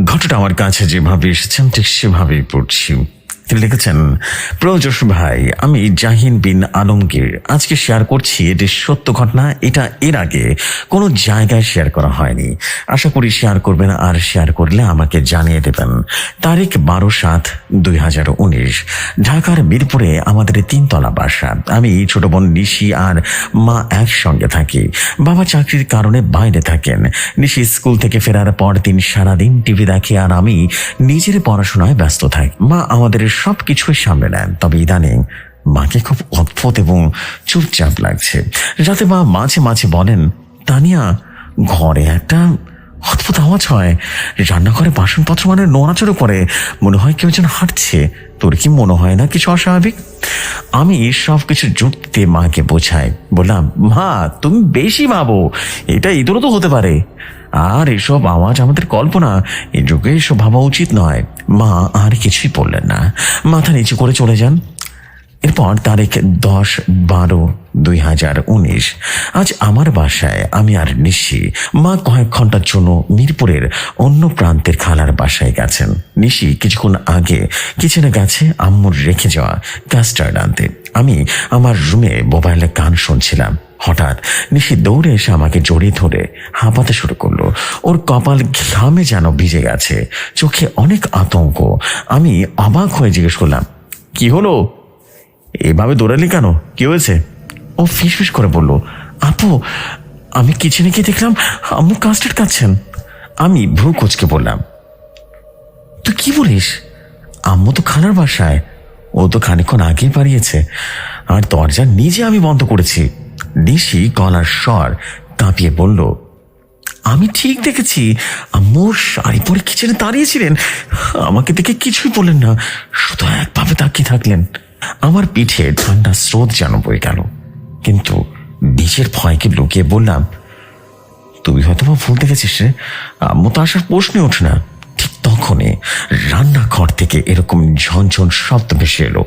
ঘটনাটা আমার কাছে যেভাবে এসেছেন ঠিক সেভাবেই পড়ছি। তিনি লিখেছেন প্রজস ভাই, আমি জাহিন বিন আলমগীর। আজকে শেয়ার করছি এটি সত্য ঘটনা, এটা এর আগে কোনো জায়গায় শেয়ার করা হয়নি। আশা করি শেয়ার করবেন আর শেয়ার করলে আমাকে জানিয়ে দেবেন। তারিখ বারো সাত দুই হাজার উনিশ। ঢাকার মিরপুরে আমাদের তিনতলা বাসা। আমি ছোট বোন নিশি আর মা একসঙ্গে থাকি। বাবা চাকরির কারণে বাইরে থাকেন। নিশি স্কুল থেকে ফেরার পর তিনি সারাদিন টিভি দেখে আর আমি নিজের পড়াশোনায় ব্যস্ত থাকি। মা আমাদের সব কিছুই সামলে নেন। তবে ইদানিং মাকে খুব অদ্ভুত এবং চুপচাপ লাগছে। যাতে মা মাঝে মাঝে বলেন, তানিয়া, ঘরে একটা অদ্ভুত আওয়াজ হয়। রান্নাঘরে বাসনপত্র মানে নড়াচড়ো করে। মনে হয় কেউ যেন হাঁটছে। তোর কি মনে হয় না কিছু অস্বাভাবিক? আমি সব কিছু যুক্তিতে মাকে বোঝাই। বললাম, মা, তুমি বেশি ভাবো। এটা ইঁদুরও তো হতে পারে। আর এসব আওয়াজ আমাদের কল্পনা। এই যুগে এসব ভাবা উচিত নয়। মা আর কিছুই বললেন না। মাথা নিচু করে চলে যান। এরপর তারিখ দশ বারো দুই হাজার উনিশ। আজ আমার বাসায় আমি আর নিশি। মা কয়েক ঘণ্টার জন্য মিরপুরের অন্য প্রান্তের খালার বাসায় গেছেন। নিশি কিছুক্ষণ আগে কিচেনে গেছে, আম্মুর রেখে যাওয়া কাস্টার্ড আনতে। আমি আমার রুমে মোবাইলে গান শুনছিলাম। হঠাৎ নিশি দৌড়ে এসে আমাকে জড়িয়ে ধরে হাঁপাতে শুরু করল। ওর কপাল ঘামে যেন ভিজে গেছে। চোখে অনেক আতঙ্ক। আমি অবাক হয়ে জিজ্ঞেস করলাম, কি হলো? এভাবে দৌড়ালি কেন? কি হয়েছে? ও ফিস ফিস করে বলল, আপু, আমি কিচেনে গিয়ে দেখলাম, আম্মু কাস্টার্ড খাচ্ছেন আমি ভ্রু কোচকে বললাম, তুই কি বলিস? আম্মু তো খানার বাসায়। ও তো খানিক্ষণ আগেই পারিয়েছে আর দরজা নিজে আমি বন্ধ করেছি। নিশি গলার স্বর কাঁপিয়ে বলল, আমি ঠিক দেখেছি। আম্মু শাড়ি পরে কিচেনে দাঁড়িয়েছিলেন। আমাকে দেখে কিছুই বললেন না। শুধু একভাবে তাকিয়ে থাকলেন। আমার পিঠে ঠান্ডা স্রোত যেন বয়ে গেল। কিন্তু নিজের ভয়কে লুকিয়ে বললাম, তুই হয়তো বা ভুল দেখেছিস রে। আম্মু তো আসার প্রশ্নে ওঠে না। ঠিক তখনই রান্নাঘর থেকে এরকম ঝনঝন শব্দ ভেসে এলো।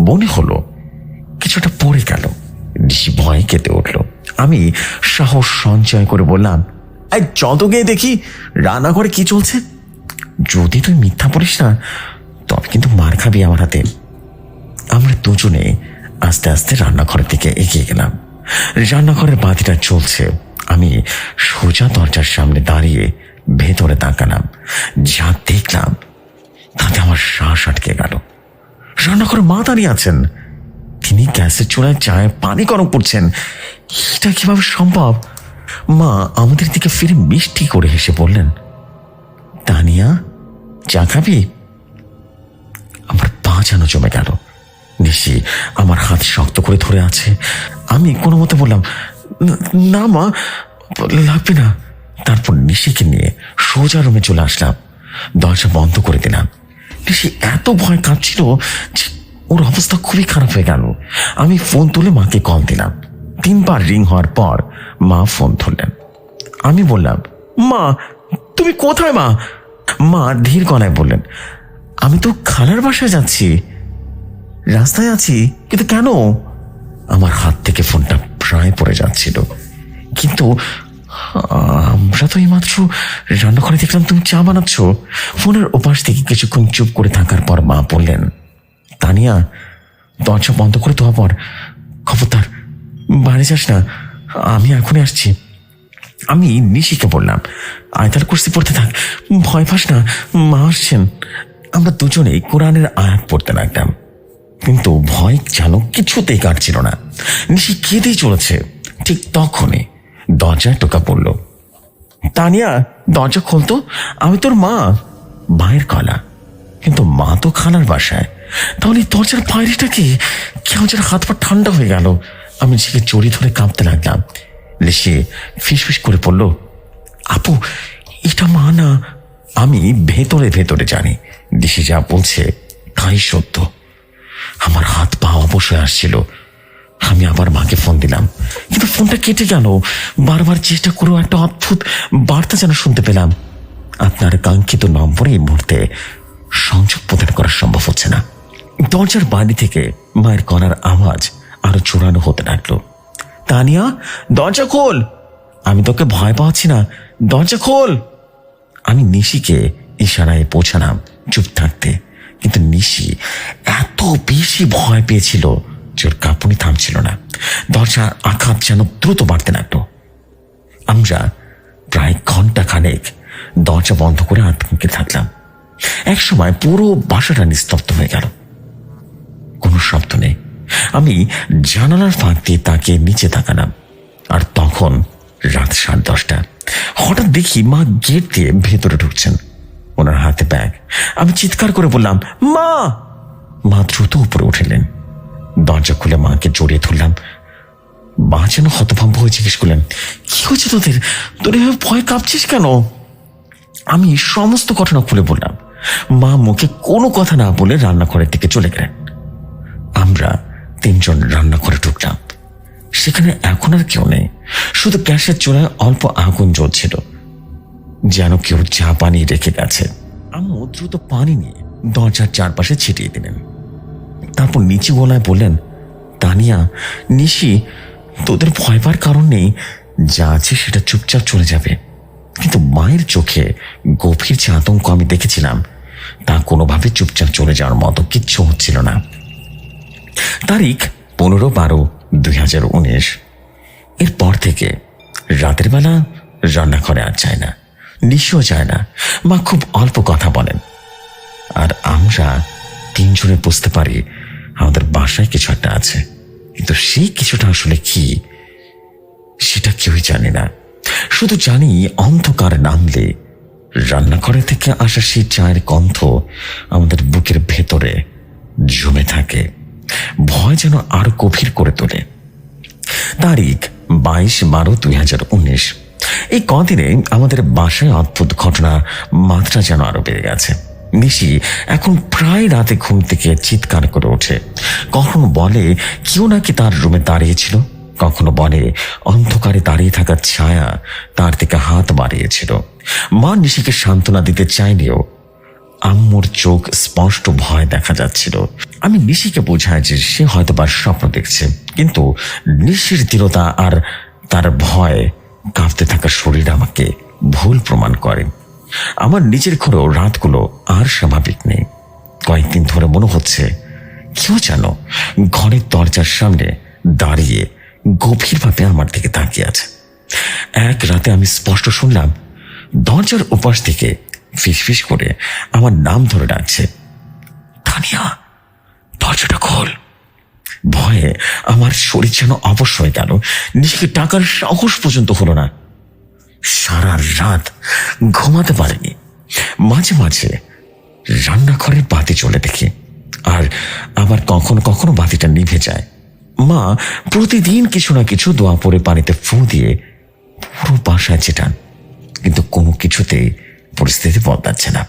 মনে হলো, কিছুটা পড়ে গেল। ভয় কেঁদে উঠল। আমি সাহস সঞ্চয় করে বললাম, এই যত গিয়ে দেখি, রান্নাঘরে কি চলছে? যদি তুই মিথ্যা বলিস না, তবে কিন্তু মার খাবি আমার হাতে। আমরা দুজনে আস্তে আস্তে রান্নাঘরের দিকে এগিয়ে গেলাম। রান্নাঘরের বাতিটা চলছে। আমি সোজা দরজার সামনে দাঁড়িয়ে ভেতরে তাকালাম। যা দেখলাম, তাতে আমার শ্বাস আটকে গেল। রান্নাঘরে মা দাঁড়িয়ে আছেন। তিনি গ্যাসের চুলায় চায়ে পানি গরম করছেন। এটা কীভাবে সম্ভব? মা আমাদের দিকে ফিরে মিষ্টি করে হেসে বললেন তানিয়া চা খাবি? আমার পা যেন জমে গেল। নিশি, আমার হাত শক্ত করে ধরে আছে। আমি কোনো মতে বললাম "না- না মা, লাগবে না। তারপর নিশিকে নিয়ে সোজা রুমে চলে আসলাম। দরজা বন্ধ করে দিলাম। নিশি এত ভয় কাঁপছিল যে ওর অবস্থা খুবই খারাপ হয়ে গেল। আমি ফোন তুলে মাকে কল দিলাম। তিনবার রিং হওয়ার পর মা ফোন ধরলেন। আমি বললাম, মা, তুমি কোথায় মা? মা ধীর গলায় বললেন, আমি তো খালার বাসায় যাচ্ছি। রাস্তায় আছি, কিন্তু কেন? আমার হাত থেকে ফোনটা প্রায় পড়ে যাচ্ছিল। কিন্তু আমরা তো এইমাত্র রান্নাঘরে দেখলাম তুমি চা বানাচ্ছ। ফোনের ওপাশ থেকে কিছুক্ষণ চুপ করে থাকার পর মা বললেন তানিয়া, দরজা বন্ধ করে দেওয়া পর খবরদার, বাড়ি যাস না। আমি এখনই আসছি। আমি নিশিকে বললাম আয়তাল কুর্সি পড়তে থাক। ভয় পাস না, মা আসছেন। আমরা দুজনেই কোরআনের আয়াত পড়তে লাগলাম। কিন্তু ভয় যেন কিছুতেই কাটছিল না। নিশি কেঁদেই চলেছে। ঠিক তখনই দরজায় টোকা পড়ল। তানিয়া, দরজা খুলতো আমি তোর মা। মায়ের কলা। কিন্তু মা তো খানার বাসায়। তাহলে দরজার বাইরেটা কি? কেউ যেন হাত পা ঠান্ডা হয়ে গেল। আমি নিজেকে জড়িয়ে ধরে কাঁপতে লাগলাম। সে ফিসফিস করে পড়ল আপু, এটা মা না, আমি ভেতরে ভেতরে জানি। দিশি যা বলছে, তাই সত্য। আমার হাত পা অবশ্যই আসছিল। আমি আবার মাকে ফোন দিলাম। কিন্তু ফোনটা কেটে গেল। বারবার চেষ্টা করেও একটা অদ্ভুত বার্তা যেন শুনতে পেলাম। আপনার কাঙ্ক্ষিত নম্বরে এই মুহূর্তে দরজার বাড়ি থেকে মায়ের গলার আওয়াজ আরও চূড়ানো হতে লাগল। তানিয়া, দরজা খোল। আমি তোকে ভয় পাচ্ছি না। দরজা খোল। আমি নিশিকে ইশারায় পৌঁছালাম চুপ থাকতে। কিন্তু নিশি এত বেশি ভয় পেয়েছিল যে ওর কাঁপুনি থামছিল না। দরজার আঘাত যেন দ্রুত বাড়তে লাগল। আমরা প্রায় ঘণ্টা খানেক দরজা বন্ধ করে আতঙ্কে থাকলাম। এক সময় পুরো বাসাটা নিস্তব্ধ হয়ে গেল। কোনো শব্দ নেই। আমি জানালার ফাঁক দিয়ে তাকে নিচে তাকালাম। আর তখন রাত সাড়ে দশটা। হঠাৎ দেখি মা গেট দিয়ে ভেতরে ঢুকছেন। ওনার হাতে ব্যাগ। আমি চিৎকার করে বললাম, মা! মা দ্রুত উপরে উঠলেন। দরজা খুলে মাকে জড়িয়ে ধরলাম। মা যেন হতভম্ব হয়ে জিজ্ঞেস করলেন, কি হয়েছে তোদের? তোর এভাবে ভয় কাঁপছিস কেন? আমি সমস্ত ঘটনা খুলে বললাম। মা মুখে কোনো কথা না বলে রান্নাঘরের দিকে চলে গেলেন। আমরা তিনজন রান্নাঘরে ঢুকলাম। সেখানে এখন আর কেউ নেই। শুধু গ্যাসের চুলায় অল্প আগুন জ্বলছিল, যেন কেউ চা পানি রেখে গেছে। আম্মু দ্রুত পানি নিয়ে দরজার চারপাশে ছিটিয়ে দিলেন। তারপর নিচু গলায় বললেন, তানিয়া, নিশি, তোদের ভয় পাওয়ার কারণ নেই। যা আছে সেটা চুপচাপ চলে যাবে। কিন্তু মায়ের চোখে গভীর যে আতঙ্ক আমি দেখেছিলাম, তা কোনোভাবে চুপচাপ চলে যাওয়ার মতো কিচ্ছু হচ্ছিল না। তারিখ পনেরো বারো দুই হাজার উনিশ। এরপর থেকে রাতের বেলা রান্নাঘরে আর যায় না নিশিও যায় না, মা খুব অল্প কথা বলেন। আর আমরা তিনজনে বুঝতে পারি আমাদের বাসায় কিছু একটা আছে। কিন্তু সেই কিছুটা আসলে কি, সেটা কেউই জানে না। শুধু জানি অন্ধকার নামলে রান্নাঘরে থেকে আসা সেই চায়ের গন্ধ আমাদের বুকের ভেতরে জমে থাকে। ভয় যেন আরও গভীর করে তোলে। তারিখ, বাইশ বারো দুই হাজার উনিশ। এই কদিনে আমাদের বাসায় অদ্ভুত ঘটনা, মাত্রা যেন আরও বেড়ে গেছে। নিশি এখন প্রায় রাতে ঘুম থেকে চিৎকার করে ওঠে। কখনো বলে, কেউ নাকি তার রুমে দাঁড়িয়েছিল কখনো বলে, অন্ধকারে দাঁড়িয়ে থাকা ছায়া তার দিকে হাত বাড়িয়েছিল। মা নিশিকে সান্ত্বনা দিতে চাইলেও আম্মুর চোখ স্পষ্ট ভয় দেখা যাচ্ছিল। আমি নিশিকে বোঝাই যে সে হয়তো বা স্বপ্ন দেখছে, কিন্তু নিশির দৃঢ়তা আর তার ভয় কাঁপতে থাকা শরীর আমাকে ভুল প্রমাণ করে। আমার নিজের ঘরেও রাতগুলো আর স্বাভাবিক নেই। কয়েকদিন ধরে মনে হচ্ছে, কেউ যেন ঘরের দরজার সামনে দাঁড়িয়ে গভীরভাবে আমার দিকে তাকিয়ে আছে। এক রাতে আমি স্পষ্ট শুনলাম, দরজার উপাস থেকে ফিসফিস করে আমার নাম ধরে ডাকছে। তানিয়া, দরজাটা খোল। ভয়ে আমার শরীর যেন অবশ হয়ে গেল। নিজেকে টাকার সাহস পর্যন্ত হলো না। সারা রাত ঘুমাতে পারিনি। মাঝে মাঝে রান্নাঘরের বাতি চলে দেখি, আর আবার কখনো কখনো বাতিটা নিভে যায়। মা প্রতিদিন কিছু না কিছু দোয়া পরে পানিতে ফু দিয়ে পুরো বাসায় চেটান কিন্তু কোনো কিছুতেই পরিস্থিতি বদলাচ্ছে না।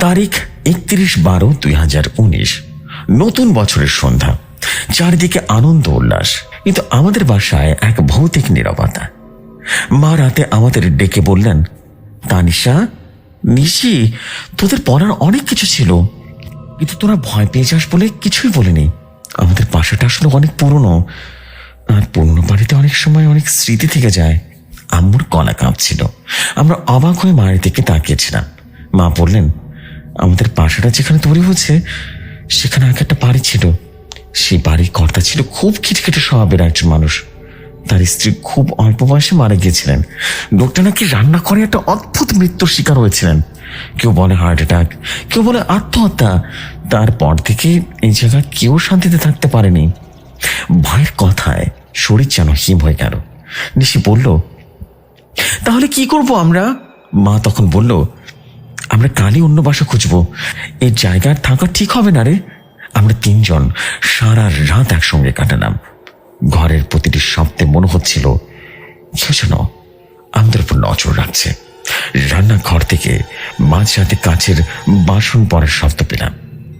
তারিখ একত্রিশ বারো দুই হাজার উনিশ। নতুন বছরের সন্ধ্যা। চারিদিকে আনন্দ উল্লাস। কিন্তু আমাদের বাসায় এক ভৌতিক নিরবতা। মা রাতে আমাদের ডেকে বললেন, তানিশা, নিশি, তোদের পড়ার অনেক কিছু ছিল। কিন্তু তোরা ভয় পেয়ে যাস বলে কিছুই বলিনি। আমাদের বাসাটা আসলে অনেক পুরনো। আর পুরনো বাড়িতে অনেক সময় অনেক স্মৃতি থেকে যায়। আম্মুর গলা কাঁপছিল। আমরা অবাক হয়ে মায়ের দিকে তাকিয়েছিলাম। মা বললেন, আমাদের বাসাটা যেখানে তৈরি হয়েছে, সেখানে আগে একটা বাড়ি ছিল। সেই বাড়ির কর্তা ছিল খুব খিটখিটে স্বভাবের একজন মানুষ। তার স্ত্রী খুব অল্প বয়সে মারা গিয়েছিলেন। লোকটা নাকি রান্না করে একটা অদ্ভুত মৃত্যুর শিকার হয়েছিলেন। কেউ বলে হার্ট অ্যাটাক কেউ বলে আত্মহত্যা। তারপর থেকে এই জায়গায় কেউ শান্তিতে থাকতে পারেনি। ভয়ের কথায় শরীর যেন হিম হয়ে গেল। নিশি বলল তাহলে কি করব আমরা? মা তখন বলল, আমরা কালই অন্য বাসা খুঁজবো। এই জায়গার থাকা ঠিক হবে না রে। আমরা তিনজন সারা রাত একসঙ্গে কাটালাম। ঘরের প্রতিটি শব্দে মনে হচ্ছিল কেউ যেন আমাদের উপর নজর রাখছে। রান্নাঘর থেকে মাঝরাতে কাছের বাসন পড়ার শব্দ পেলাম।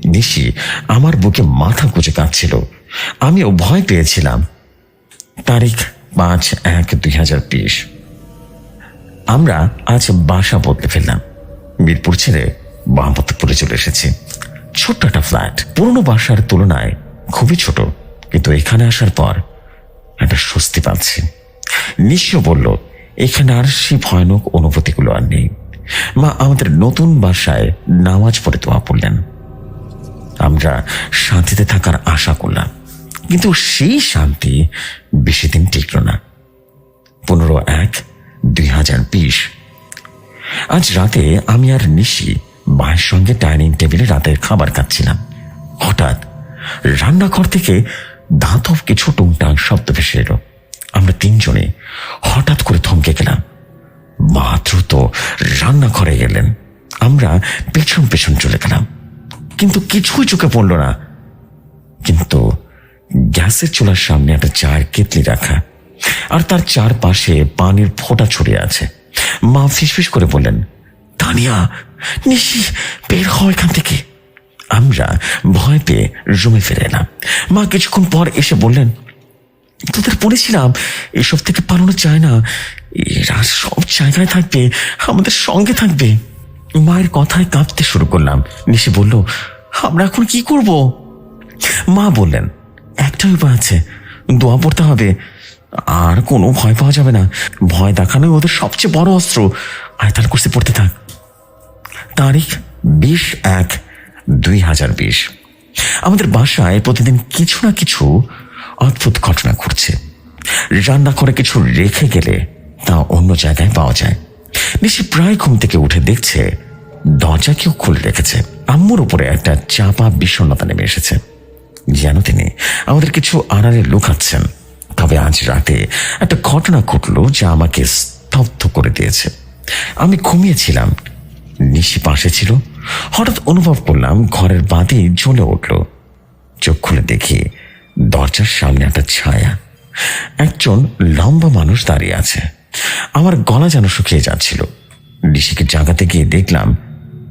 নিশি আমার বুকে মাথা গুজে কাঁদছিল। আমিও ভয় পেয়েছিলাম। তারিখ পাঁচ এক দুই হাজার বিশ। আমরা আজ বাসা বদলে ফেললাম। মিরপুর ছেড়ে বামপত্তপুরে চলে এসেছি। ছোট্ট একটা ফ্ল্যাট পুরনো বাসার তুলনায় খুবই ছোট। কিন্তু এখানে আসার পর একটা স্বস্তি পাচ্ছি। নিশ্চয় বলল, এখানে আর সেই ভয়ানক অনুভূতিগুলো আর নেই। মা, আমাদের নতুন বাসায় নামাজ পড়ে দোয়া পড়লেন। আমরা শান্তিতে থাকার আশা করলাম। কিন্তু সেই শান্তি বেশি দিন টিকল না। পনেরো এক দুই হাজার বিশ। আজ রাতে আমি আর নিশি মায়ের সঙ্গে ডাইনিং টেবিলে রাতের খাবার খাচ্ছিলাম। হঠাৎ রান্নাঘর থেকে ধাতব কিছু টুংটাং শব্দ ভেসে এলো। আমরা তিনজনে হঠাৎ করে থমকে গেলাম। মা দ্রুত রান্নাঘরে গেলেন। আমরা পেছন পেছন চলে গেলাম। কিন্তু কিছুই চোখে পড়ল না। কিন্তু গ্যাসের চুলার সামনে একটা চায়ের কেতলি রাখা আর তার চারপাশে পানির ফোঁটা ছড়িয়ে আছে। মা ফিসফিস করে বললেন, তানিয়া, নিশি, বের হয় এখান থেকে। আমরা ভয় পেয়ে রুমে ফিরে এলাম। মা কিছুক্ষণ পর এসে বললেন, তোদের বলেছিলাম, এসব থেকে পালানো চায় না। এরা সব জায়গায় থাকবে, আমাদের সঙ্গে থাকবে। মায়ের কথায় কাঁপতে শুরু করলাম। নিশি বলল, আমরা এখন কি করব? মা বললেন, একটাই উপায় আছে, দোয়া পড়তে হবে। আর কোনো ভয় পাওয়া যাবে না। ভয় দেখানোই ওদের সবচেয়ে বড় অস্ত্র। আয়তাল করতে পড়তে থাক। তারিখ বিশ এক দুই হাজার বিশ। আমাদের বাসায় প্রতিদিন কিছু না কিছু অদ্ভুত ঘটনা ঘটছে। রান্না করে কিছু রেখে গেলে তা অন্য জায়গায় পাওয়া যায়। নিশি প্রায় ঘুম থেকে উঠে দেখছে দরজা কেউ খুলে রেখেছে। আম্মুর উপরে একটা চাপা বিষণ্ণতা নেমে এসেছে। যেন তিনি আমাদের কিছু আড়ালে লুকাচ্ছেন। তবে আজ রাতে একটা ঘটনা ঘটলো যা আমাকে স্তব্ধ করে দিয়েছে। আমি ঘুমিয়েছিলাম। নিশি পাশে ছিল। হঠাৎ অনুভব করলাম ঘরের বাতি জ্বলে উঠল। চোখ খুলে দেখি দরজার সামনে একটা ছায়া। একজন লম্বা মানুষ দাঁড়িয়ে আছে। আমার গলা যেন শুকিয়ে যাচ্ছিল। নিশিকে জাগাতে গিয়ে দেখলাম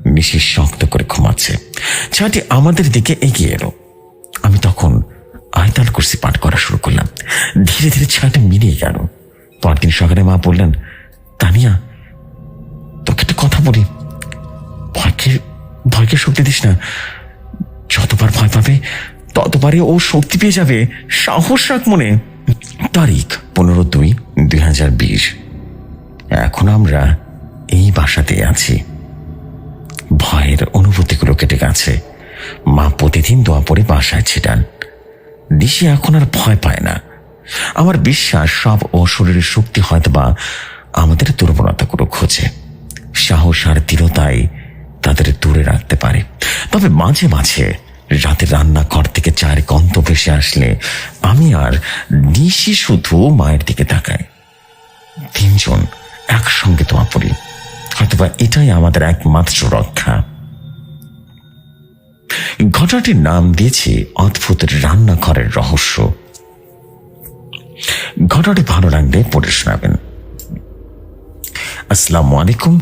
নিশি শক্ত করে ঘুমাচ্ছে। ছায়াটি আমাদের দিকে এগিয়ে এলো। আমি তখন আয়তাল কুর্সি পাঠ করা শুরু করলাম। ধীরে ধীরে ছায়াটা মিলিয়ে গেল। পরদিন সকালে মা বললেন, তানিয়া, তোকে একটা কথা বলি। ভয়কে ভয়কে শক্তি দিস না। যতবার ভয় পাবে, ততবারই ও শক্তি পেয়ে যাবে। সাহস রাখ মনে। তারিখ পনেরো দুই দুই হাজার বিশ। এখন আমরা এই বাসাতে আছি। ভয়ের অনুভূতিগুলো কেটে গেছে। মা প্রতিদিন দোয়া পড়ে বাসায় ছিটান। দিশি এখন আর ভয় পায় না। আমার বিশ্বাস, সব ও শরীরের শক্তি হয়তো বা আমাদের দুর্বলতাগুলো খোঁজে। সাহস আর দৃঢ়তাই তাদের দূরে রাখতে পারে। তবে মাঝে মাঝে রাতে রান্নাঘর থেকে চায়ের গন্ধ ভেসে আসলে আমি আর নিশি শুধু মায়ের দিকে তাকাই। তিনজন একসঙ্গে তোমা পড়ি। হয়তোবা এটাই আমাদের একমাত্র রক্ষা। ঘটনাটির নাম দিয়েছি অদ্ভুত রান্নাঘরের রহস্য। ঘটনাটি ভালো লাগলে পড়ে শোনাবেন। আসসালামু আলাইকুম,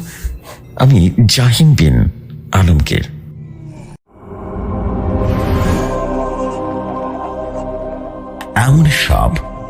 আমি জাহিন বিন আলমগীর। এমন সব